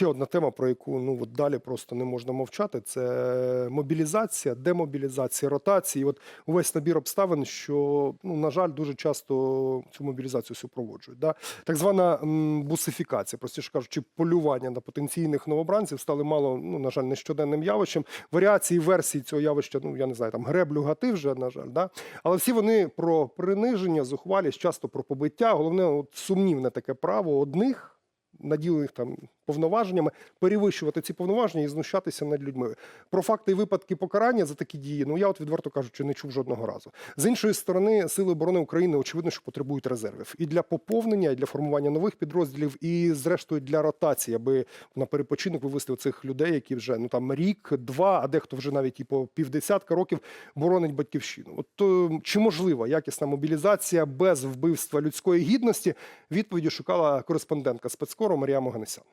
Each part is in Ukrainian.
ще одна тема, про яку ну от далі просто не можна мовчати. Це мобілізація, демобілізація, ротації. От увесь набір обставин, що ну на жаль, дуже часто цю мобілізацію супроводжують. Да? Так звана м, бусифікація, простіше кажучи, полювання на потенційних новобранців стали мало, ну на жаль, нещоденним явищем. Варіації версії цього явища, ну я не знаю, там греблю гати вже на жаль, да? але всі вони про приниження, зухвалість, часто про побиття. Головне, от сумнівне таке право одних. Наділених там повноваженнями перевищувати ці повноваження і знущатися над людьми. Про факти і випадки покарання за такі дії. Ну я от відверто кажучи, не чув жодного разу. З іншої сторони, сили оборони України очевидно, що потребують резервів і для поповнення, і для формування нових підрозділів, і зрештою для ротації, аби на перепочинок вивести цих людей, які вже ну там рік, два, а дехто вже навіть і по півдесятка років боронить батьківщину. От е, чи можлива якісна мобілізація без вбивства людської гідності? Відповіді шукала кореспондентка спецкору Марія Моганесян.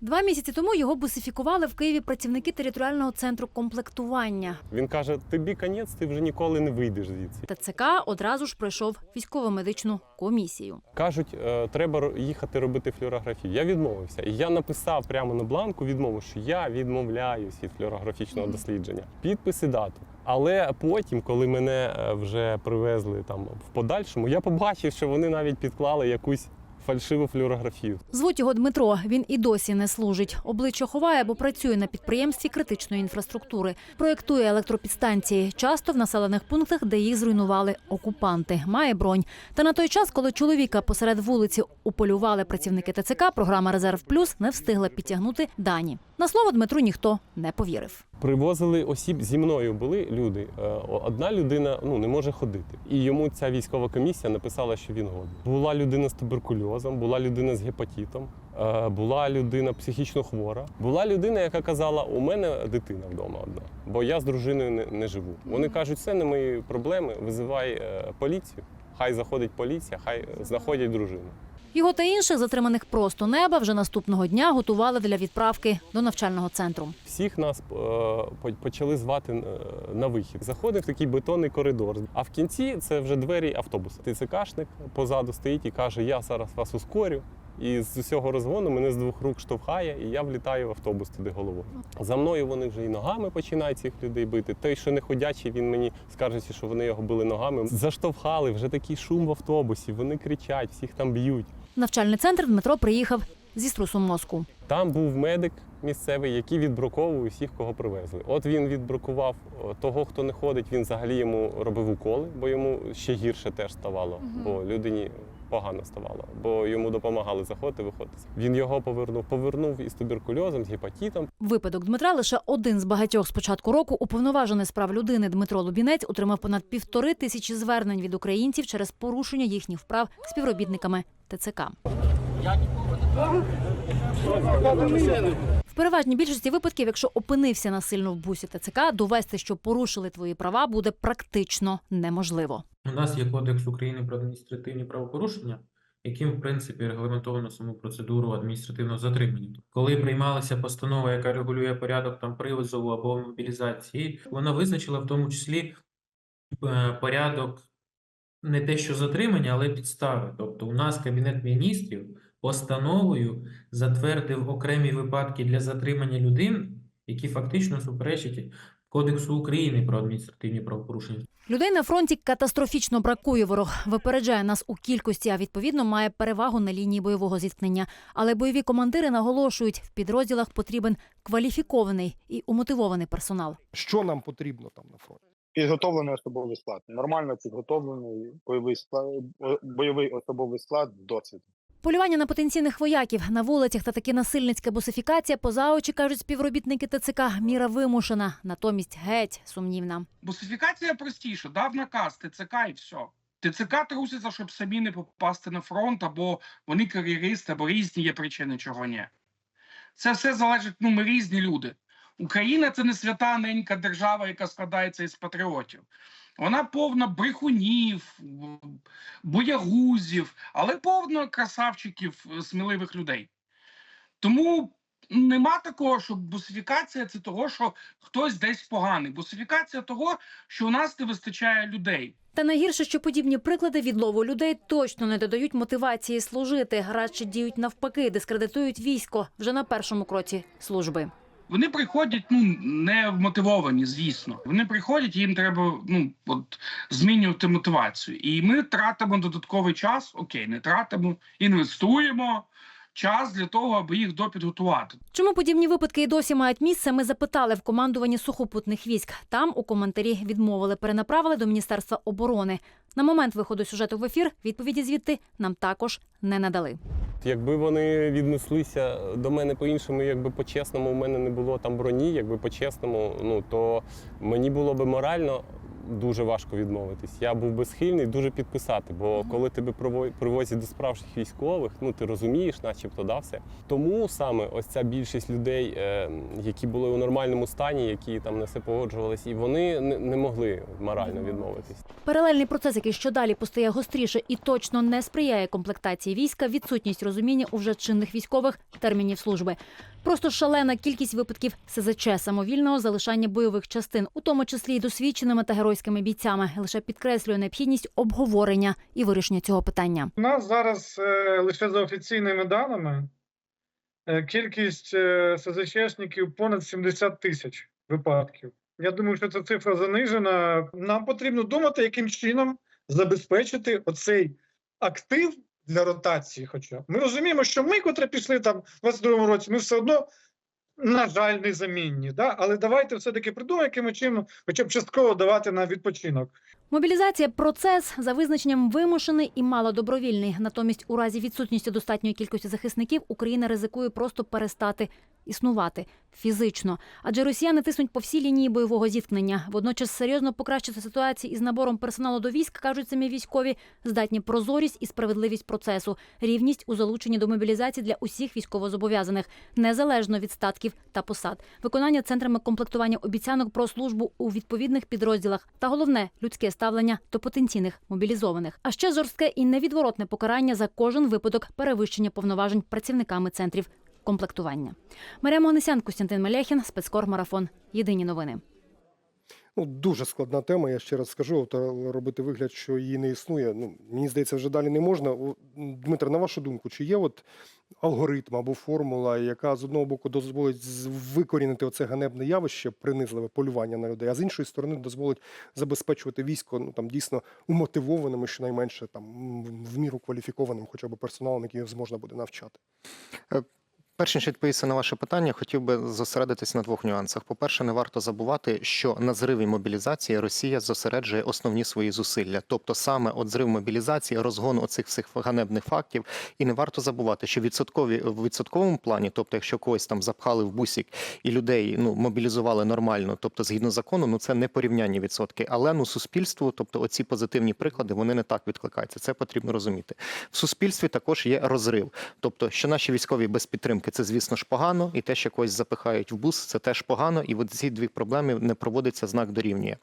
Два місяці тому його бусифікували в Києві працівники територіального центру комплектування. Він каже: тобі конець, ти вже ніколи не вийдеш звідси. ТЦК одразу ж пройшов військово-медичну комісію. Кажуть, е, треба їхати робити флюорографію. Я відмовився. І я написав прямо на бланку відмову, що я відмовляюсь від флюорографічного дослідження. Підпис і дату. Але потім, коли мене е, вже привезли там в подальшому, я побачив, що вони навіть підклали якусь фальшиву флюорографію. Звуть його Дмитро. Він і досі не служить. Обличчя ховає, бо працює на підприємстві критичної інфраструктури. Проєктує електропідстанції, часто в населених пунктах, де їх зруйнували окупанти. Має бронь. Та на той час, коли чоловіка посеред вулиці уполювали працівники ТЦК, програма Резерв Плюс не встигла підтягнути дані. На слово Дмитру ніхто не повірив. Привозили осіб зі мною були люди. Е, Одна людина ну не може ходити, і йому ця військова комісія написала, що він годний. Була людина з туберкульозом, була людина з гепатитом, е, була людина психічно хвора. Була людина, яка казала: у мене дитина вдома одна, бо я з дружиною не, не живу. Вони кажуть, це не мої проблеми. Визивай е, поліцію. Хай заходить поліція, хай знаходять дружину. Його та інших затриманих просто неба вже наступного дня готували для відправки до навчального центру. Всіх нас е, почали звати е, на вихід. Заходив такий бетонний коридор. А в кінці це вже двері автобуса. ТЦКшник позаду стоїть і каже: Я зараз вас ускорю. І з усього розгону мене з двох рук штовхає, і я влітаю в автобус туди головою. За мною вони вже і ногами починають цих людей бити. Той, що не ходячий, він мені скажеться, що вони його били ногами. Заштовхали, вже такий шум в автобусі. Вони кричать, всіх там б'ють. Навчальний центр Дмитро приїхав зі струсом мозку. Там був медик місцевий, який відброковував усіх, кого привезли. От він відбрукував того, хто не ходить, він взагалі йому робив уколи, бо йому ще гірше теж ставало, бо людині погано ставало, бо йому допомагали заходити, виходити. Він його повернув, повернув із туберкульозом, з гепатитом. Випадок Дмитра лише один з багатьох з початку року. Уповноважений з прав людини Дмитро Лубінець отримав понад півтори тисячі звернень від українців через порушення їхніх вправ співробітниками ТЦК. В переважній більшості випадків, якщо опинився насильно в бусі ТЦК, довести, що порушили твої права, буде практично неможливо. У нас є Кодекс України про адміністративні правопорушення, яким, в принципі, регламентовано саму процедуру адміністративного затримання. Коли приймалася постанова, яка регулює порядок там привозу або мобілізації, вона визначила в тому числі е, порядок не те, що затримання, але підстави. Тобто, у нас Кабінет міністрів постановою затвердив окремі випадки для затримання людин, які фактично суперечать Кодексу України про адміністративні правопорушення. Людей на фронті катастрофічно бракує. Ворог випереджає нас у кількості, а відповідно має перевагу на лінії бойового зіткнення. Але бойові командири наголошують, в підрозділах потрібен кваліфікований і умотивований персонал. Що нам потрібно там на фронті? Підготовлений особовий склад. Нормально підготовлений бойовий склад, бойовий особовий склад досвід. Полювання на потенційних вояків на вулицях та таки насильницька бусифікація поза очі кажуть співробітники ТЦК. Міра вимушена, натомість геть сумнівна. Бусифікація простіша, дав наказ ТЦК і все. ТЦК труситься, щоб самі не попасти на фронт, або вони кар'єристи, або різні є причини, чого ні. Це все залежить, ну, ми різні люди. Україна це не свята ненька держава, яка складається із патріотів. Вона повна брехунів, боягузів, але повна красавчиків, е, сміливих людей. Тому нема такого, що бусифікація це того, що хтось десь поганий. Бусифікація того, що у нас не вистачає людей. Та найгірше, що подібні приклади відлову людей точно не додають мотивації служити, радше діють навпаки, дискредитують військо вже на першому кроці служби. Вони приходять ну не вмотивовані, звісно. Вони приходять, їм треба ну от змінювати мотивацію. І ми тратимо додатковий час. Окей, не тратимо, інвестуємо час для того, аби їх допідготувати. Чому подібні випадки і досі мають місце? Ми запитали в командуванні сухопутних військ. Там у коментарі відмовили, перенаправили до міністерства оборони. На момент виходу сюжету в ефір відповіді звідти нам також не надали. Якби вони віднеслися до мене по-іншому, якби по-чесному, у мене не було там броні, якби по-чесному, ну то мені було би морально дуже важко відмовитись. Я був би схильний дуже підписати, бо коли тебе приво- привозять до справжніх військових, ну ти розумієш, начебто, да, все. Тому саме ось ця більшість людей, е, які були у нормальному стані, які там не все погоджувались, і вони не, не могли морально відмовитись. Паралельний процес, який щодалі постає гостріше і точно не сприяє комплектації війська, відсутність розуміння у вже чинних військових термінів служби. Просто шалена кількість випадків СЗЧ самовільного залишання бойових частин, у тому числі й досвідченими та геройськими бійцями, лише підкреслює необхідність обговорення і вирішення цього питання. У нас зараз е, лише за офіційними даними е, кількість е, СЗЧшників понад 70 тисяч випадків. Я думаю, що ця цифра занижена. Нам потрібно думати, яким чином забезпечити оцей актив для ротації. Хоча ми розуміємо, що ми, котрі пішли там в 22-му році, ми все одно. На жаль, незамінні, да? але давайте все-таки придумаємо, яким чином, хоча б частково давати на відпочинок. Мобілізація процес за визначенням вимушений і малодобровільний. Натомість, у разі відсутності достатньої кількості захисників, Україна ризикує просто перестати існувати фізично. Адже росіяни тиснуть по всій лінії бойового зіткнення. Водночас серйозно покращити ситуацію із набором персоналу до військ, кажуть самі військові, здатні прозорість і справедливість процесу, рівність у залученні до мобілізації для усіх військовозобов'язаних, незалежно від статків та посад, виконання центрами комплектування обіцянок про службу у відповідних підрозділах та головне людське ставлення до потенційних мобілізованих. А ще жорстке і невідворотне покарання за кожен випадок перевищення повноважень працівниками центрів комплектування. Марія Монесян, Костянтин Маляхін, спецкор Марафон. Єдині новини. Ну, дуже складна тема. Я ще раз скажу, от, е, робити вигляд, що її не існує. Ну, мені здається, вже далі не можна. Дмитро, на вашу думку, чи є от алгоритм або формула, яка з одного боку дозволить викорінити оце ганебне явище, принизливе полювання на людей, а з іншої сторони дозволить забезпечувати військо ну там дійсно умотивованим, і щонайменше там в міру кваліфікованим, хоча б персоналом, який зможна буде навчати. Перш ніж відповісти на ваше питання, хотів би зосередитись на двох нюансах. По-перше, не варто забувати, що на зриві мобілізації Росія зосереджує основні свої зусилля, тобто саме от зрив мобілізації, розгон оцих всіх ганебних фактів. І не варто забувати, що відсоткові в відсотковому плані, тобто, якщо когось там запхали в бусік і людей ну мобілізували нормально, тобто згідно закону, ну це не порівнянні відсотки. Але ну суспільству, тобто оці позитивні приклади, вони не так відкликаються. Це потрібно розуміти. В суспільстві також є розрив, тобто, що наші військові без підтримки це, звісно ж, погано, і те, що когось запихають в бус, це теж погано. І от ці дві проблеми не проводиться знак дорівнює.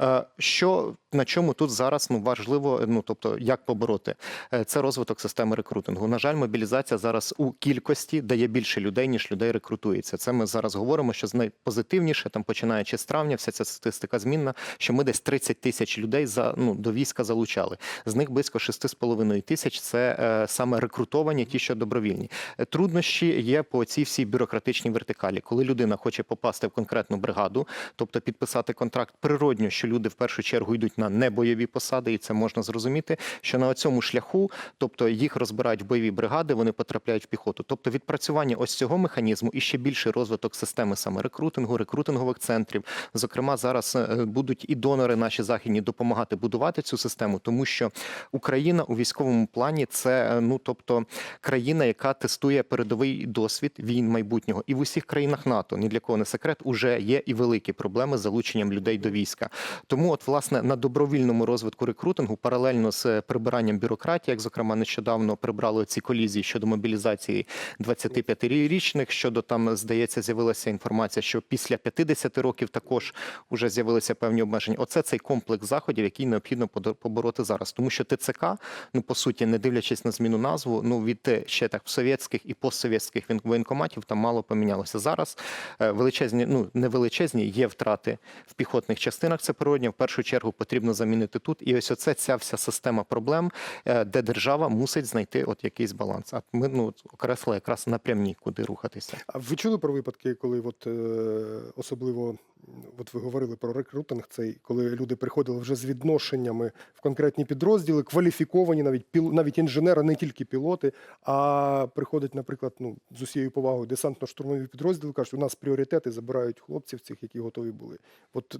Е, Що на чому тут зараз ну важливо, ну тобто як побороти Е, це розвиток системи рекрутингу. На жаль, мобілізація зараз у кількості дає більше людей, ніж людей рекрутується. Це ми зараз говоримо, що з найпозитивніше, там починаючи з травня, вся ця статистика змінна, що ми десь 30 тисяч людей за ну до війська залучали. З них близько 6,5 тисяч це е, саме рекрутовані, ті, що добровільні. Е, Труднощі є по цій всій бюрократичній вертикалі. Коли людина хоче попасти в конкретну бригаду, тобто підписати контракт, природньо, що люди в першу чергу йдуть на небойові посади, і це можна зрозуміти. Що на цьому шляху, тобто їх розбирають в бойові бригади, вони потрапляють в піхоту. Тобто відпрацювання ось цього механізму і ще більший розвиток системи саме рекрутингу, рекрутингових центрів. Зокрема, зараз е, будуть і донори наші західні допомагати будувати цю систему, тому що Україна у військовому плані це е, ну тобто країна, яка тестує передовий досвід війн майбутнього, і в усіх країнах НАТО ні для кого не секрет, уже є і великі проблеми з залученням людей до війська. Тому, от власне, на добровільному розвитку рекрутингу, паралельно з е, прибиранням бюрократії, як зокрема нещодавно прибрали ці колізії щодо мобілізації 25-річних, щодо там здається, з'явилася інформація, що після 50 років також вже з'явилися певні обмеження. Оце цей комплекс заходів, який необхідно побороти зараз, тому що ТЦК, ну по суті, не дивлячись на зміну назву, ну від е, ще так совєтських і постсовєтських він- воєнкоматів там мало помінялося. Зараз е, величезні, ну не величезні, є втрати в піхотних частинах. Це природньо. В першу чергу потрібно замінити тут. І ось оце ця вся система проблем, е, де держава мусить знайти от якийсь баланс. А ми ну окреслили якраз напрямні, куди рухатися. А ви чули про випадки, коли от, е, особливо, от ви говорили про рекрутинг, цей, коли люди приходили вже з відношеннями в конкретні підрозділи, кваліфіковані, навіть піл, навіть інженери, не тільки пілоти, а приходять, наприклад, ну, з усією повагою десантно-штурмові підрозділи, кажуть, у нас пріоритети забирають хлопців цих, які готові були. От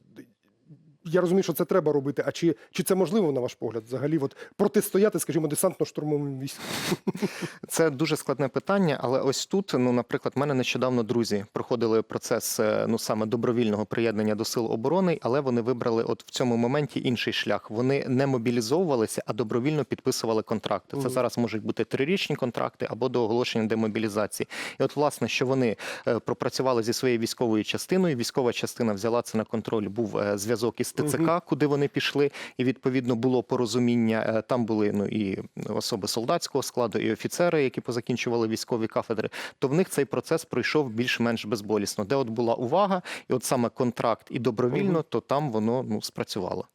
я розумію, що це треба робити. А чи, чи це можливо, на ваш погляд, взагалі, от протистояти, скажімо, десантно-штурмовим військам? Це дуже складне питання, але ось тут, ну, наприклад, в мене нещодавно друзі проходили процес е, ну саме добровільного приєднання до сил оборони, але вони вибрали от в цьому моменті інший шлях. Вони не мобілізовувалися, а добровільно підписували контракти. Це Мгм. зараз можуть бути трирічні контракти або до оголошення демобілізації. І от, власне, що вони е, пропрацювали зі своєю військовою частиною. Військова частина взяла це на контроль. Був е, зв'язок із ТЦК, куди вони пішли, і відповідно було порозуміння. Е, Там були ну і особи солдатського складу, і офіцери, які позакінчували військові кафедри. То в них цей процес пройшов більш-менш безболісно. Де от була увага, і от саме контракт і добровільно, то там воно ну спрацювало.